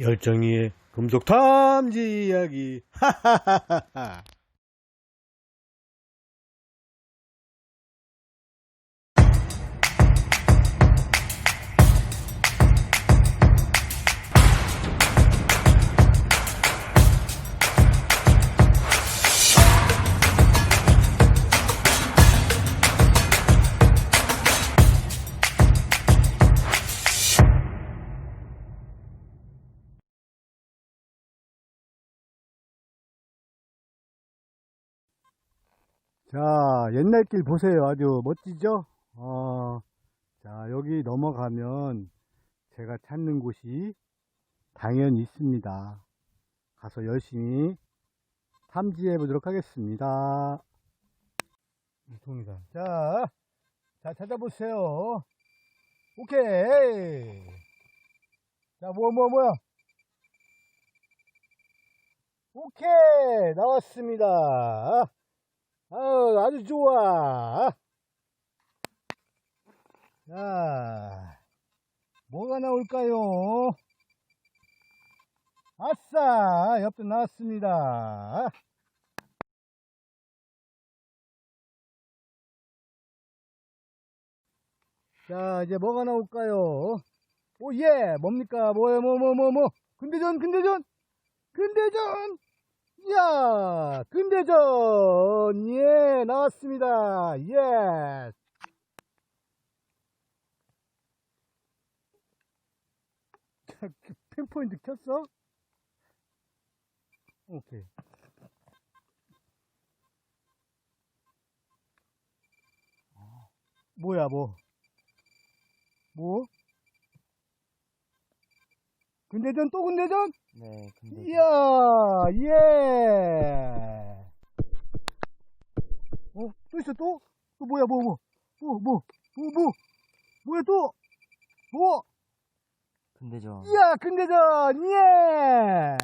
열정이의 금속 탐지 이야기. 하하하하. 자, 옛날 길 보세요. 아주 멋지죠? 어, 자, 여기 넘어가면 제가 찾는 곳이 당연히 있습니다. 가서 열심히 탐지해 보도록 하겠습니다. 동이다. 자, 자, 찾아보세요. 오케이. 자, 뭐, 뭐, 뭐야? 오케이. 나왔습니다. 아주 좋아. 자, 뭐가 나올까요? 아싸! 옆도 나왔습니다. 자, 이제 뭐가 나올까요? 오, 예! 뭡니까? 뭐야, 뭐, 뭐, 뭐, 뭐. 근대전, 근대전! 근대전! 이야, 근대전! 예, 나왔습니다. 예. 자, 그 켰어? 오케이. 뭐야, 뭐. 뭐? 근대전 또 근대전? 네, 근데 이야, 예. 어, 또 있어, 또? 또 뭐야, 뭐, 뭐, 뭐, 뭐, 뭐, 뭐, 뭐야, 또? 뭐? 근데죠. 이야, 근대전, 예.